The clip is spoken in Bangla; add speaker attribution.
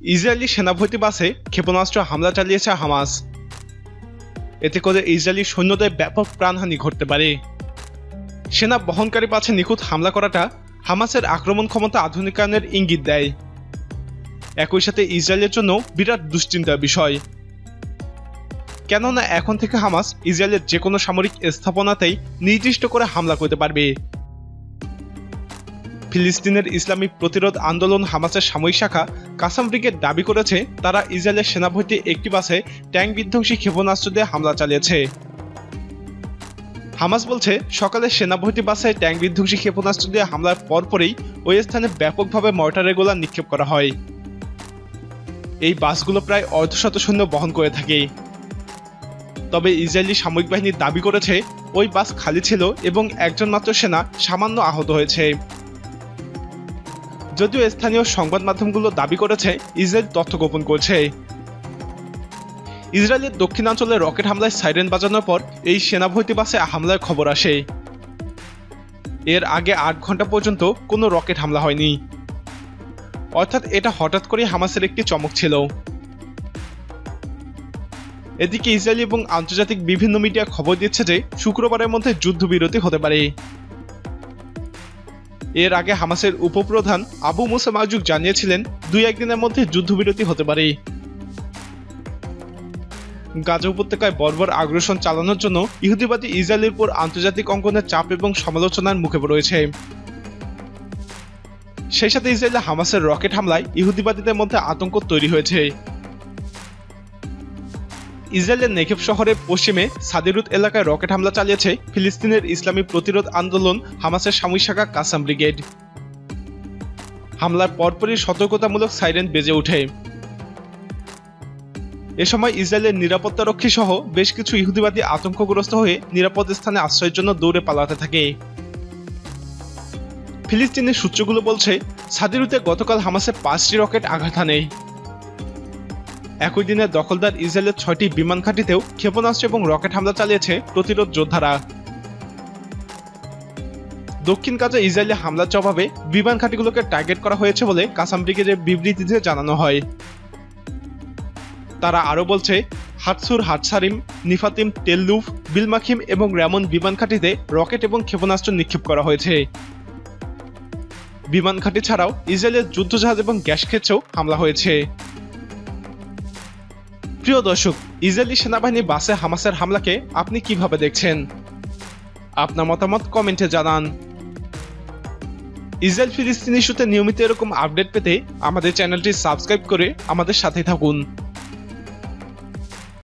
Speaker 1: ইসরায়েলি সেনাভর্তি বাসে ক্ষেপণাস্ত্র হামলা চালিয়েছে হামাস। এতে করে ইসরায়েলি সৈন্যদের ব্যাপক প্রাণহানি ঘটতে পারে। সেনা বহনকারী বাসে নিখুঁত হামলা করাটা হামাসের আক্রমণ ক্ষমতা আধুনিকায়নের ইঙ্গিত দেয়। একই সাথে ইসরায়েলের জন্য বিরাট দুশ্চিন্তার বিষয়। কেননা এখন থেকে হামাস ইসরায়েলের যে কোনো সামরিক স্থাপনাতেই নির্দিষ্ট করে হামলা করতে পারবে। ফিলিস্তিনের ইসলামিক প্রতিরোধ আন্দোলন হামাসের সাময়িক শাখা কাসাম ব্রিগেড দাবি করেছে, তারা ইসরায়েলের সেনাভর্তি একটি বাসে ট্যাঙ্ক বিধ্বংসী ক্ষেপণাস্ত্র দিয়ে হামলা চালিয়েছে। হামাস বলছে, সকালে সেনাভর্তি বাসে ট্যাঙ্ক বিধ্বংসী ক্ষেপণাস্ত্র দিয়ে হামলার পরপরই ওই স্থানে ব্যাপকভাবে মর্টারের গোলা নিক্ষেপ করা হয়। এই বাসগুলো প্রায় অর্ধশত সৈন্য বহন করে থাকে। তবে ইসরায়েলি সামরিক বাহিনী দাবি করেছে, ওই বাস খালি ছিল এবং একজন মাত্র সেনা সামান্য আহত হয়েছে। যদিও স্থানীয় সংবাদ মাধ্যমগুলো দাবি করেছে, ইসরায়েল তথ্য গোপন করছে। ইসরায়েলের দক্ষিণাঞ্চলে রকেট হামলায় সাইরেন বাজানোর পর এই সেনাভর্তি বাসে হামলার খবর আসে। এর আগে আট ঘণ্টা পর্যন্ত কোনো রকেট হামলা হয়নি। অর্থাৎ এটা হঠাৎ করে হামাসের একটি চমক ছিল। এদিকে ইসরায়েলি এবং আন্তর্জাতিক বিভিন্ন মিডিয়া খবর দিচ্ছে যে, শুক্রবারের মধ্যে যুদ্ধবিরতি হতে পারে। এর আগে হামাসের উপপ্রধান আবু মুসা মাজুক জানিয়েছিলেন, দুই একদিনের মধ্যে যুদ্ধবিরতি হতে পারে। গাজা উপত্যকায় বর্বর আগ্রাসন চালানোর জন্য ইহুদিবাদী ইসরায়েলের উপর আন্তর্জাতিক অঙ্গনের চাপ এবং সমালোচনার মুখে রয়েছে সেই সাথে ইসরায়েলে হামাসের রকেট হামলায় ইহুদিবাদীদের মধ্যে আতঙ্ক তৈরি হয়েছে। ইসরায়েলের নেকেব শহরের পশ্চিমে সাদিরুত এলাকায় রকেট হামলা চালিয়েছে ফিলিস্তিনের ইসলামী প্রতিরোধ আন্দোলন হামাসের সাময়িক শাখা কাসাম ব্রিগেড। হামলার পরপরই সতর্কতামূলক সাইরেন বেজে ওঠে। এ সময় ইসরায়েলের নিরাপত্তারক্ষী সহ বেশ কিছু ইহুদিবাদী আতঙ্কগ্রস্ত হয়ে নিরাপদ স্থানে আশ্রয়ের জন্য দৌড়ে পালাতে থাকে। ফিলিস্তিনের সূত্রগুলো বলছে, সাদিরুতে গতকাল হামাসে পাঁচটি রকেট আঘাত হানে। একই দিনে দখলদার ইসরায়েলের ছয়টি বিমান ঘাঁটিতেও ক্ষেপণাস্ত্র এবং রকেট হামলা চালিয়েছে প্রতিরোধ যোদ্ধারা। দক্ষিণ কাজে ইসরায়েলি হামলার জবাবে বিমান ঘাঁটিগুলোকে টার্গেট করা হয়েছে বলে কাসাম ব্রিগেডের বিবৃতিতে জানানো হয়। তারা আরও বলছে হাটসুর হাটসারিম নিফাতিম তেল্লুফ বিলমাখিম এবং র্যামন বিমান ঘাঁটিতে রকেট এবং ক্ষেপণাস্ত্র নিক্ষেপ করা হয়েছে। বিমান ঘাঁটি ছাড়াও ইসরায়েলের যুদ্ধজাহাজ এবং গ্যাস ক্ষেত্রেও হামলা হয়েছে। প্রিয় দর্শক, ইসরায়েলি সেনাবাহিনী বাসে হামাসের হামলাকে আপনি কীভাবে দেখছেন? আপনার মতামত কমেন্টে জানান। ইসরায়েল ফিলিস্তিন ইস্যুতে নিয়মিত এরকম আপডেট পেতে আমাদের চ্যানেলটি সাবস্ক্রাইব করে আমাদের সাথে থাকুন।